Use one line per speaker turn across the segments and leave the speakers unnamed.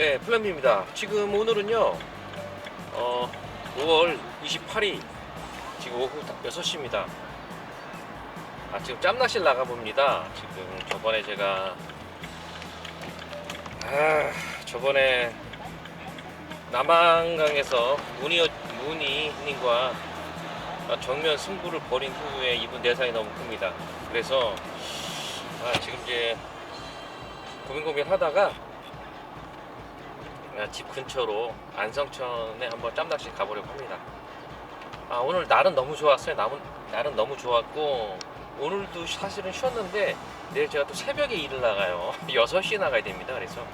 네, 플랜비입니다. 지금 오늘은요, 어, 5월 28일, 지금 오후 6시입니다. 아, 지금 짬낚시를 나가봅니다. 지금 저번에 제가, 아, 저번에 남한강에서 문희, 문희님과 정면 승부를 벌인 후에 이분 내상이 너무 큽니다. 그래서, 아, 지금 이제 고민 고민 하다가 아, 집 근처로 안성천에 한번 짬낚시 가보려고 합니다. 아, 오늘 날은 너무 좋았어요. 날은, 날은 너무 좋았고 오늘도 사실은 쉬었는데 내일 제가 또 새벽에 일을 나가요. 6시에 나가야 됩니다. 그래서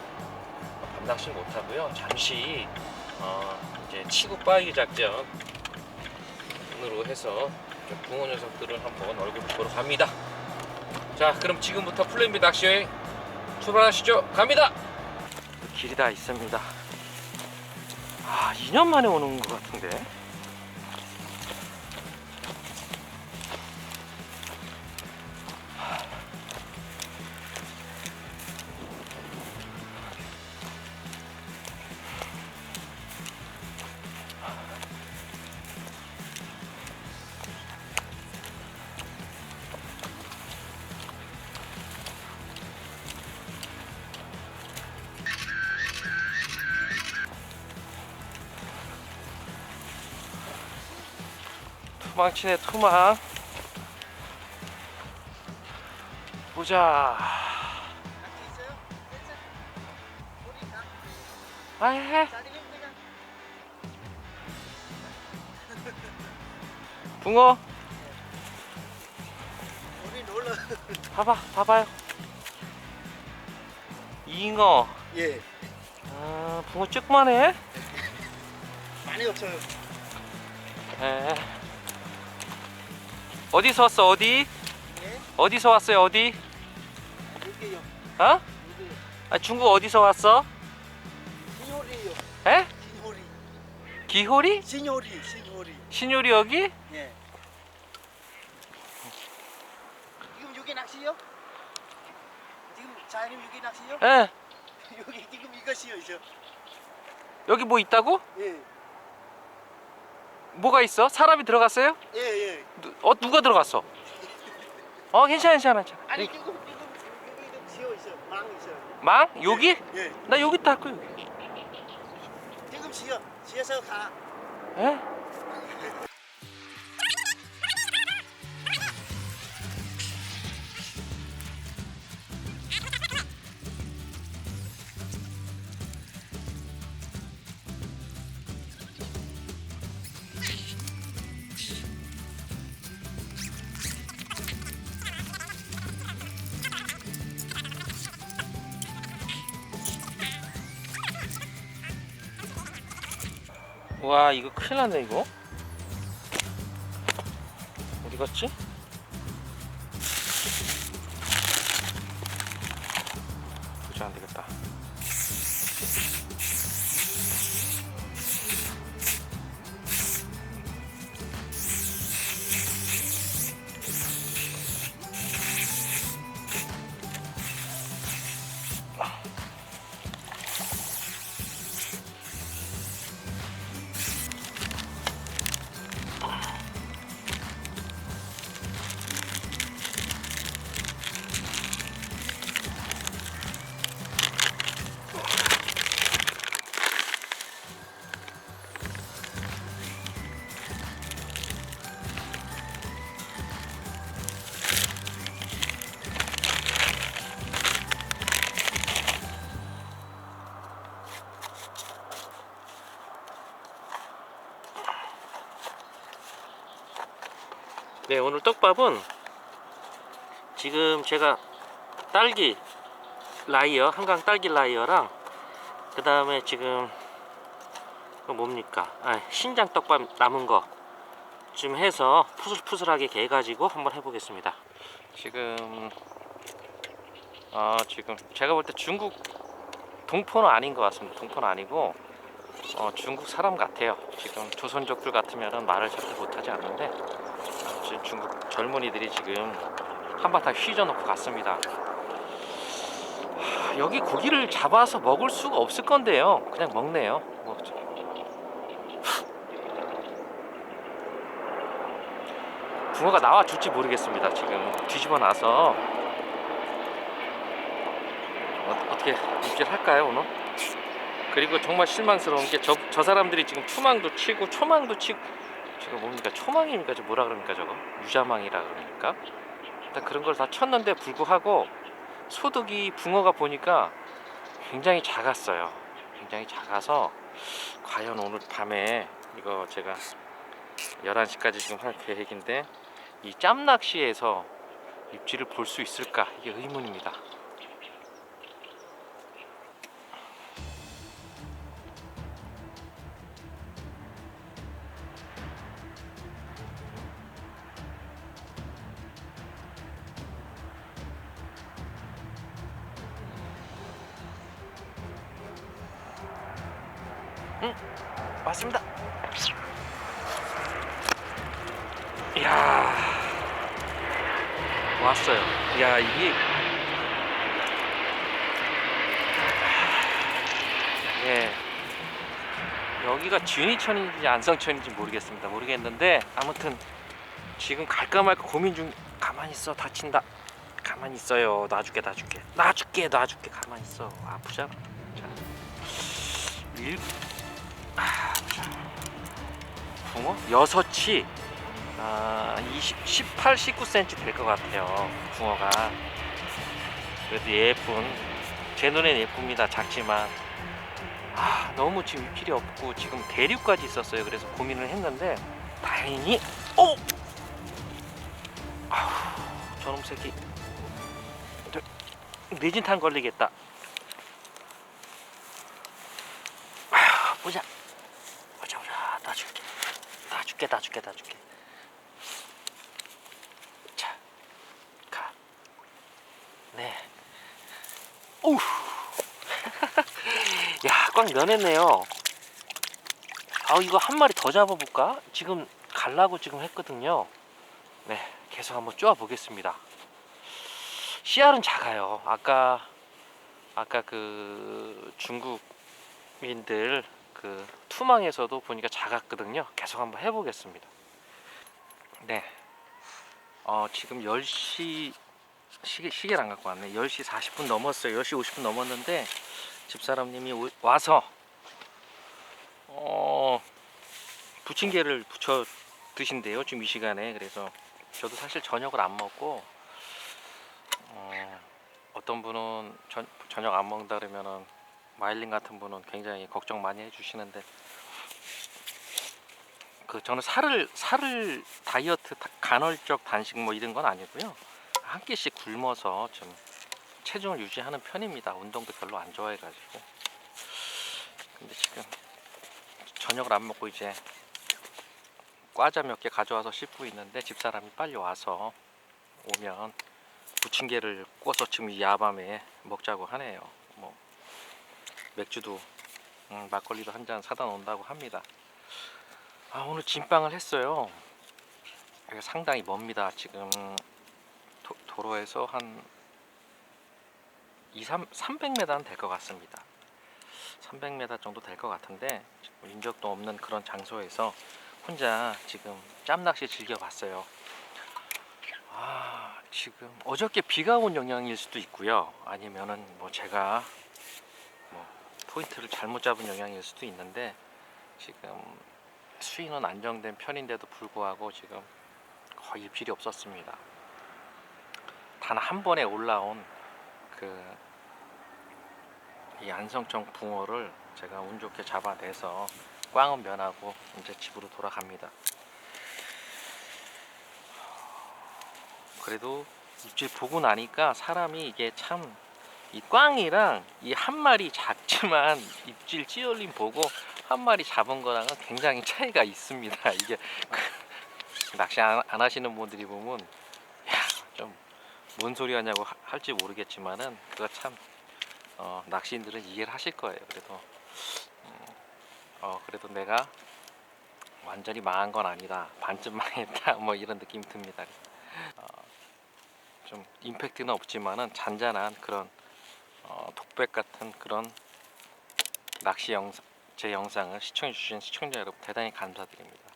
밤낚시 못하고요. 잠시 어, 이제 치고 빠이기 작전으로 해서 좀 붕어 녀석들을 한번 얼굴 보러 갑니다. 자, 그럼 지금부터 플랜비 낚시 여행 출발하시죠. 갑니다. 길이 다 있습니다. 아, 2년 만에 오는 것 같은데. 투망치네 투망. 보자. 아해. 붕어. 봐봐 봐봐요. 잉어.
예.
아 붕어 조그만해
많이 없어요.
에. 어디서 왔어 어디?
예
어디서 왔어요 어디?
여기요
어? 아, 중국 어디서 왔어?
신요리요
에?
신요리
기호리?
신요리 신요리
신유리 여기?
예. 지금 여기 낚시요 지금 자님 여기 낚시요
에
여기 지금 이것이요 이제
여기 뭐 있다고?
예예예
뭐가 있어? 사람이 들어갔어요?
예, 예.
누, 어 누가 들어갔어? 어 괜찮아 괜찮아 괜찮아
아니 지금 지금 여기 좀 지어 있어? 망 있어요
망? 여기?
예
나 여기 닦고 여기
지금 지어 지어서 가.
에? 와 이거 큰일 났네 이거 어디 갔지? 네 오늘 떡밥은 지금 제가 딸기 라이어 한강 딸기 라이어랑 그 다음에 지금 그 뭡니까? 아, 신장 떡밥 남은 거 좀 해서 푸슬푸슬하게 개 가지고 한번 해보겠습니다. 지금 어 지금 제가 볼 때 중국 동포는 아닌 것 같습니다. 동포는 아니고 어, 중국 사람 같아요. 지금 조선족들 같으면 말을 잘 못하지 않는데 중국 젊은이들이 지금 한바탕 휘저놓고 갔습니다. 하, 여기 고기를 잡아서 먹을 수가 없을 건데요. 그냥 먹네요. 뭐, 저- 붕어가 나와 줄지 모르겠습니다. 지금 뒤집어 놔서 어, 어떻게 입질할까요 오늘? 그리고 정말 실망스러운 게 저 저 사람들이 지금 투망도 치고 초망도 치고 지금 뭡니까 초망입니까 저 뭐라 그럽니까 저거 유자망이라 그러니까 일단 그런 걸 다 쳤는데 불구하고 소득이 붕어가 보니까 굉장히 작았어요. 굉장히 작아서 과연 오늘 밤에 이거 제가 11시까지 지금 할 계획인데 이 짬낚시에서 입질을 볼 수 있을까 이게 의문입니다. 이야 왔어요. 이야 이게 예 여기가 진이천인지 안성천인지 모르겠습니다. 모르겠는데 아무튼 지금 갈까 말까 고민 중. 가만히 있어 다친다. 가만히 있어요. 놔줄게 놔줄게 놔줄게 놔줄게 가만히 있어 아프잖아. 자 일. 아, 자. 붕어 여섯이 아, 20, 18, 19cm 될 것 같아요. 붕어가. 그래도 예쁜, 제 눈엔 예쁩니다. 작지만. 아, 너무 지금 입질이 없고, 지금 대륙까지 있었어요. 그래서 고민을 했는데, 다행히, 오! 아우, 저놈 새끼. 저, 뇌진탕 걸리겠다. 아휴, 보자. 보자, 보자. 놔줄게. 놔줄게, 놔줄게, 놔줄게. 자, 가. 네. 오우. 야, 꽉 면했네요. 아, 이거 한 마리 더 잡아볼까? 지금 갈라고 지금 했거든요. 네, 계속 한번 쪼아 보겠습니다. 씨알은 작아요. 아까 아까 그 중국인들 그 투망에서도 보니까 작았거든요. 계속 한번 해보겠습니다. 네. 어, 지금 10시 시계, 시계를 안 갖고 왔네. 10시 40분 넘었어요. 10시 50분 넘었는데 집사람님이 오- 와서 어, 부침개를 부쳐 드신대요. 지금 이 시간에. 그래서 저도 사실 저녁을 안 먹고 어, 어떤 분은 저, 저녁 안 먹는다 그러면은 마일린 같은 분은 굉장히 걱정 많이 해주시는데 그 저는 살을 살을 다이어트 다- 간헐적 단식 뭐 이런 건 아니고요 한 끼씩 굶어서 좀 체중을 유지하는 편입니다 운동도 별로 안 좋아해가지고 근데 지금 저녁을 안 먹고 이제 과자 몇 개 가져와서 씹고 있는데 집사람이 빨리 와서 오면 부침개를 구워서 지금 이 야밤에 먹자고 하네요 뭐 맥주도 음, 막걸리도 한 잔 사다 놓는다고 합니다 아 오늘 진빵을 했어요. 상당히 멉니다. 지금 도, 도로에서 한 2, 3, 300m는 될 것 같습니다. 300m 정도 될 것 같은데 인적도 없는 그런 장소에서 혼자 지금 짬낚시 즐겨봤어요. 아 지금 어저께 비가 온 영향일 수도 있고요. 아니면은 뭐 제가 뭐 포인트를 잘못 잡은 영향일 수도 있는데 지금 수위는 안정된 편인데도 불구하고 지금 거의 입질이 없었습니다. 단 한 번에 올라온 그 이 안성청 붕어를 제가 운 좋게 잡아내서 꽝은 면하고 이제 집으로 돌아갑니다. 그래도 입질 보고 나니까 사람이 이게 참 이 꽝이랑 이 한 마리 작지만 입질 찌올림 보고 한 마리 잡은 거랑은 굉장히 차이가 있습니다. 이게 그 낚시 안, 안 하시는 분들이 보면 뭔 소리 하냐고 하- 할지 모르겠지만은 그거 참 어, 낚시인들은 이해를 하실 거예요. 그래도 음, 어 그래도 내가 완전히 망한 건 아니다. 반쯤 망했다. 뭐 이런 느낌이 듭니다. 어, 좀 임팩트는 없지만은 잔잔한 그런 어, 독백 같은 그런 낚시 영상 제 영상을 시청해 주신 시청자 여러분 대단히 감사드립니다.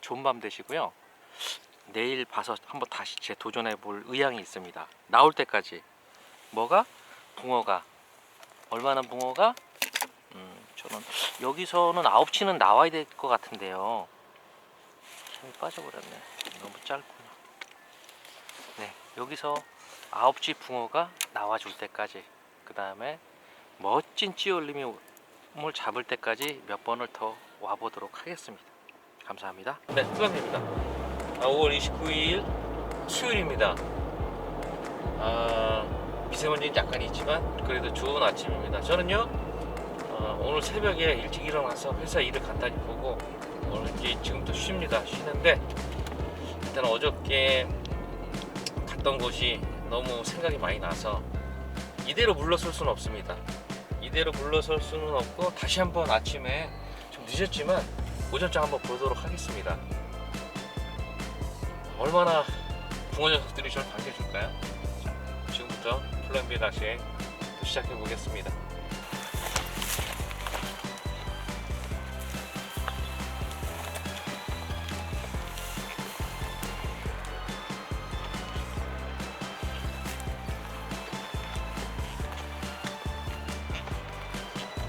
좋은 밤 되시고요. 내일 봐서 한번 다시 제 도전해 볼 의향이 있습니다. 나올 때까지 뭐가 붕어가 얼마나 붕어가 음, 저는 여기서는 9치는 나와야 될 것 같은데요. 힘이 빠져버렸네. 너무 짧구나. 네, 여기서 9치 붕어가 나와줄 때까지 그 다음에 멋진 찌올림을 잡을 때까지 몇 번을 더 와보도록 하겠습니다. 감사합니다. 네, 수감입니다. 아, 5월 29일 수요일입니다. 아, 미세먼지는 약간 있지만 그래도 좋은 아침입니다. 저는요 어, 오늘 새벽에 일찍 일어나서 회사 일을 간단히 보고 오늘 이제 지금부터 쉽니다. 쉬는데 일단 어저께 갔던 곳이 너무 생각이 많이 나서 이대로 물러설 수는 없습니다. 이대로 물러설 수는 없고 다시 한번 아침에 좀 늦었지만 오전장 한번 보도록 하겠습니다. 얼마나 붕어 녀석들이 저를 반겨줄까요? 자, 지금부터 플랜 B 낚시 시작해 보겠습니다.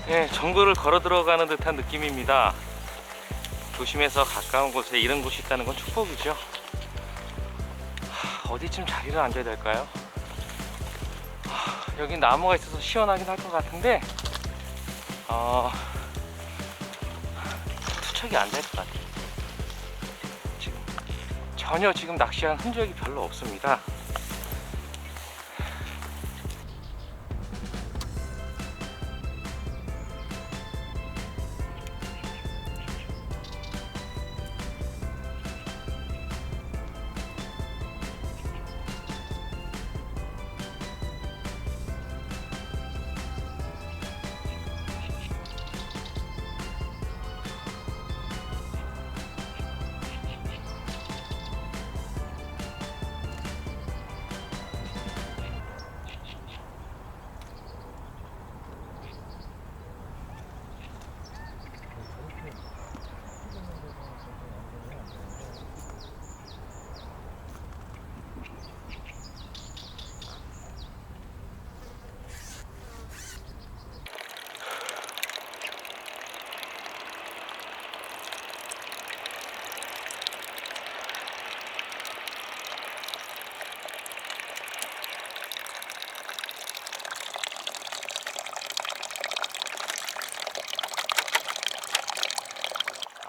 네, 정글을 걸어 들어가는 듯한 느낌입니다. 도심에서 가까운 곳에 이런 곳이 있다는 건 축복이죠. 하, 어디쯤 자리를 앉아야 될까요? 하, 여기 나무가 있어서 시원하긴 할 것 같은데, 어, 투척이 안 될 것 같아요. 지금 전혀 지금 낚시한 흔적이 별로 없습니다.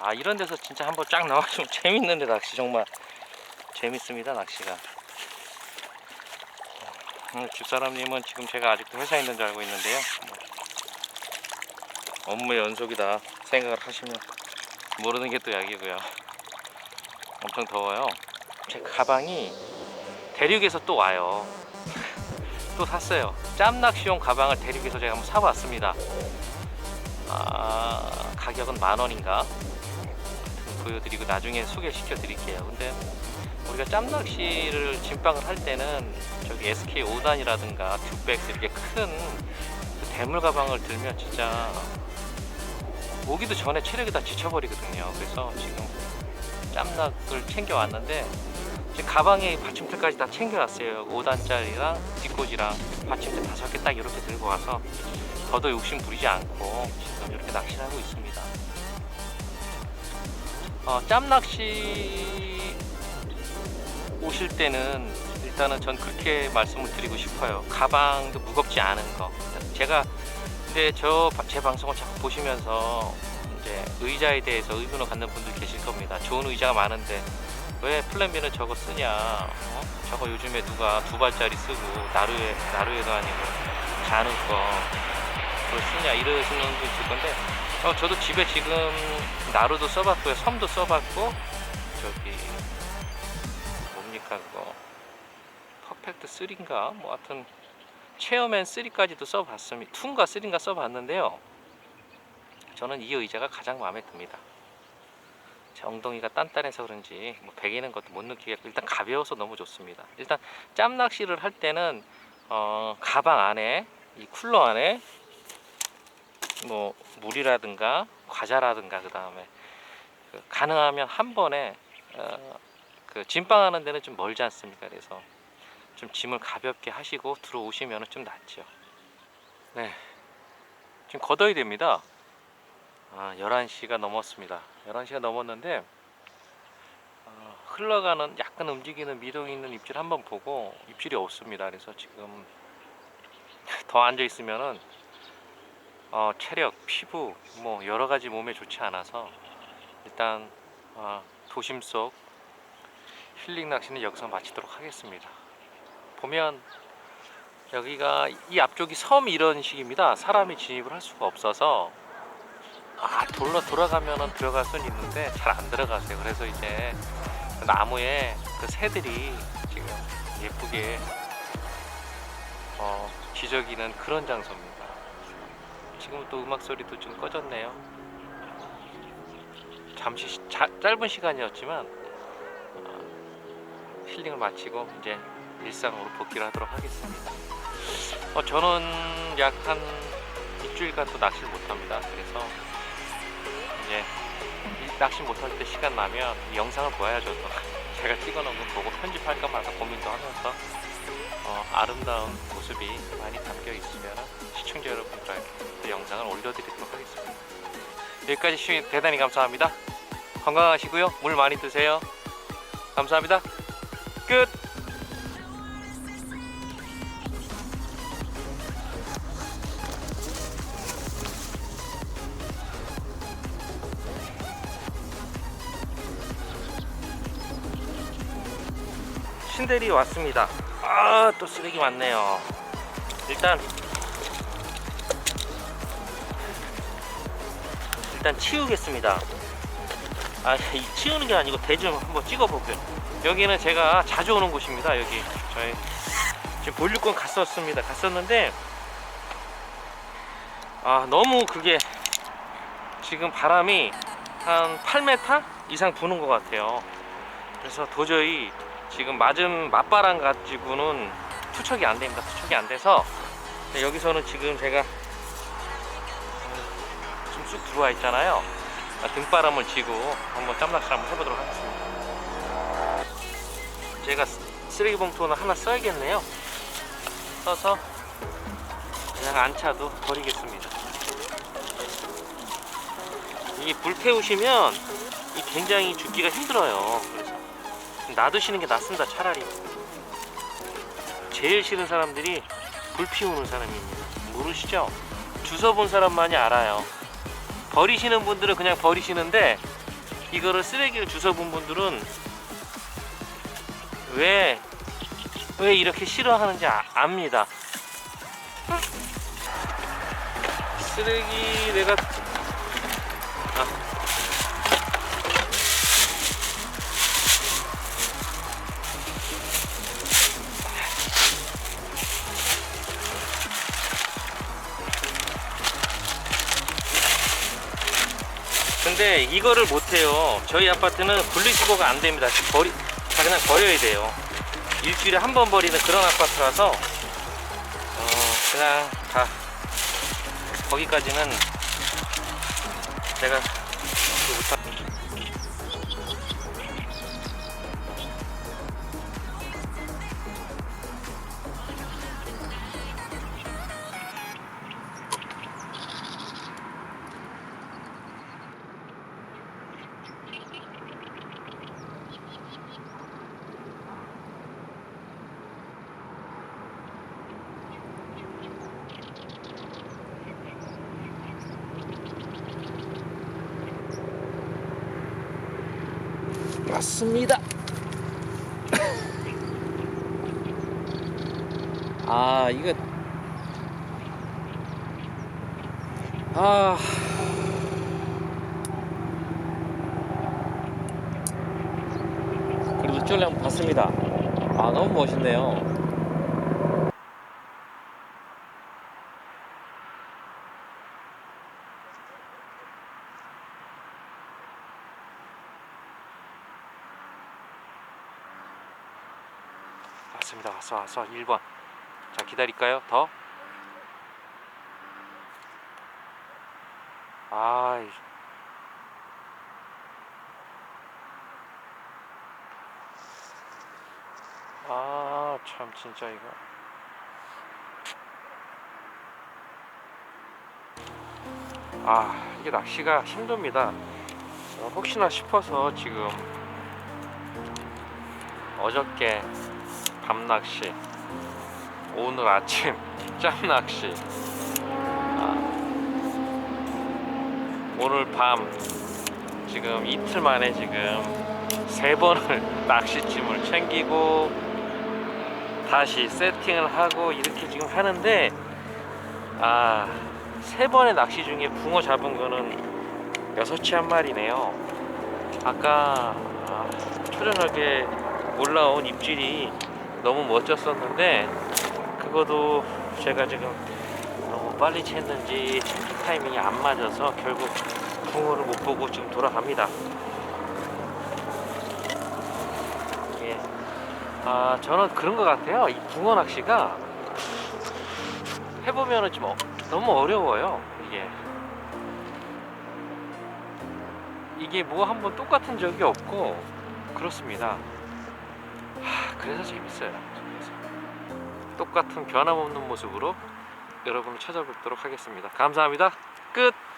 아 이런 데서 진짜 한번 쫙 나와주면 재밌는데 낚시. 정말 재밌습니다 낚시가. 오늘 집사람님은 지금 제가 아직도 회사에 있는 줄 알고 있는데요. 뭐, 업무의 연속이다 생각을 하시면 모르는 게 또 약이고요. 엄청 더워요. 제 가방이 대륙에서 또 와요. 또 샀어요. 짬낚시용 가방을 대륙에서 제가 한번 사봤습니다. 아 가격은 만 원인가 보여드리고 나중에 소개시켜 드릴게요. 근데 우리가 짬낚시를 진방을 할 때는 저기 SK 5단이라든가 듀백스 이렇게 큰 그 대물 가방을 들면 진짜 오기도 전에 체력이 다 지쳐버리거든요. 그래서 지금 짬낚을 챙겨왔는데 제 가방에 받침대까지 다 챙겨왔어요. 5단짜리랑 뒷꽂이랑 받침대 다섯 개 딱 이렇게 들고 와서 더더 욕심 부리지 않고 지금 이렇게 낚시를 하고 있습니다. 어, 짬낚시 오실 때는 일단은 전 그렇게 말씀을 드리고 싶어요. 가방도 무겁지 않은 거. 제가 근데 저 제 방송을 자꾸 보시면서 이제 의자에 대해서 의문을 갖는 분들 계실 겁니다. 좋은 의자가 많은데 왜 플랜 B는 저거 쓰냐? 어? 저거 요즘에 누가 두 발짜리 쓰고 나루에 나루에도 아니고 자는 거 그걸 쓰냐 이러시는 분들 있을 건데 어, 저도 집에 지금 나루도 써봤고요. 섬도 써봤고 저기 뭡니까 그거 퍼펙트 3인가 뭐 하여튼 체어맨 3까지도 써봤습니다. 2인가 3인가 써봤는데요. 저는 이 의자가 가장 마음에 듭니다. 제 엉덩이가 단단해서 그런지 뭐 베기는 것도 못 느끼겠고 일단 가벼워서 너무 좋습니다. 일단 짬 낚시를 할 때는 어, 가방 안에 이 쿨러 안에 뭐 물이라든가 과자라든가 그 다음에 가능하면 한 번에 어, 그 진방하는 데는 좀 멀지 않습니까? 그래서 좀 짐을 가볍게 하시고 들어오시면 좀 낫죠. 네, 지금 걷어야 됩니다. 아, 11시가 넘었습니다. 11시가 넘었는데 어, 흘러가는 약간 움직이는 미동 있는 입질 한번 보고 입질이 없습니다. 그래서 지금 더 앉아 있으면은 어, 체력, 피부 뭐 여러 가지 몸에 좋지 않아서 일단 어, 도심 속 힐링 낚시는 여기서 마치도록 하겠습니다. 보면 여기가 이 앞쪽이 섬 이런 식입니다. 사람이 진입을 할 수가 없어서 아 돌러 돌아가면은 들어갈 수는 있는데 잘 안 들어가세요. 그래서 이제 그 나무에 그 새들이 지금 예쁘게 어, 지저귀는 그런 장소입니다. 지금 또 음악 소리도 좀 꺼졌네요. 잠시 시- 자- 짧은 시간이었지만 어, 힐링을 마치고 이제 일상으로 복귀를 하도록 하겠습니다. 어, 저는 약 한 일주일간 또 낚시를 못합니다. 그래서 이제 이 낚시 못할 때 시간 나면 이 영상을 보아야죠. 또. 제가 찍어놓은 거 보고 편집할까 말까 고민도 하면서 어, 아름다운 모습이 많이 담겨 있으면 시청자 여러분들에게 또 영상을 올려드리도록 하겠습니다. 여기까지 시청 대단히 감사합니다. 건강하시고요. 물 많이 드세요. 감사합니다. 끝. 신대리 왔습니다. 아, 또 쓰레기 많네요. 일단 일단 치우겠습니다. 아, 이 치우는 게 아니고 대좀 한번 찍어볼게요. 여기는 제가 자주 오는 곳입니다. 여기 저희 지금 볼륨권 갔었습니다. 갔었는데 아 너무 그게 지금 바람이 한 8m 이상 부는 것 같아요. 그래서 도저히 지금 맞은 맞바람 가지고는 투척이 안 됩니다. 투척이 안 돼서 여기서는 지금 제가 좀쑥 들어와 있잖아요. 아, 등바람을 쥐고 한번 짬낚시를 한번 해보도록 하겠습니다. 제가 쓰- 쓰레기 봉투는 하나 써야겠네요. 써서 그냥 안 차도 버리겠습니다. 이게 불 태우시면 이 굉장히 죽기가 힘들어요. 놔두시는 게 낫습니다. 차라리. 제일 싫은 사람들이 불 피우는 사람입니다. 모르시죠? 주워 본 사람만이 알아요. 버리시는 분들은 그냥 버리시는데 이거를 쓰레기를 주워 본 분들은 왜, 왜 이렇게 싫어하는지 아- 압니다. 쓰레기 내가 아. 근데 이거를 못해요. 저희 아파트는 분리수거가 안 됩니다. 버리, 다 그냥 버려야 돼요. 일주일에 한 번 버리는 그런 아파트라서, 어, 그냥 다, 거기까지는 제가 아 이거. 아. 그래도 쫄래 봤습니다. 아 너무 멋있네요. 맞습니다. 왔어 왔어 1번. 자 기다릴까요? 더? 아이 아, 참 진짜 이거. 아, 이게 낚시가 힘듭니다. 어, 혹시나 싶어서 지금 어저께 밤 낚시, 오늘 아침 짬 낚시, 아, 오늘 밤 지금 이틀 만에 지금 세 번을 낚시짐을 챙기고 다시 세팅을 하고 이렇게 지금 하는데 아 세 번의 낚시 중에 붕어 잡은 거는 여섯치 한 마리네요. 아까 아, 초저녁에 올라온 입질이 너무 멋졌었는데 그거도 제가 지금 너무 빨리 챘는지 채팅 타이밍이 안 맞아서 결국 붕어를 못 보고 지금 돌아갑니다. 예. 아 저는 그런 것 같아요. 이 붕어 낚시가 해보면은 좀 어- 너무 어려워요. 이게 이게 뭐 한번 똑같은 적이 없고 그렇습니다. 하, 그래서 재밌어요. 똑같은 변함없는 모습으로 여러분을 찾아뵙도록 하겠습니다. 감사합니다. 끝.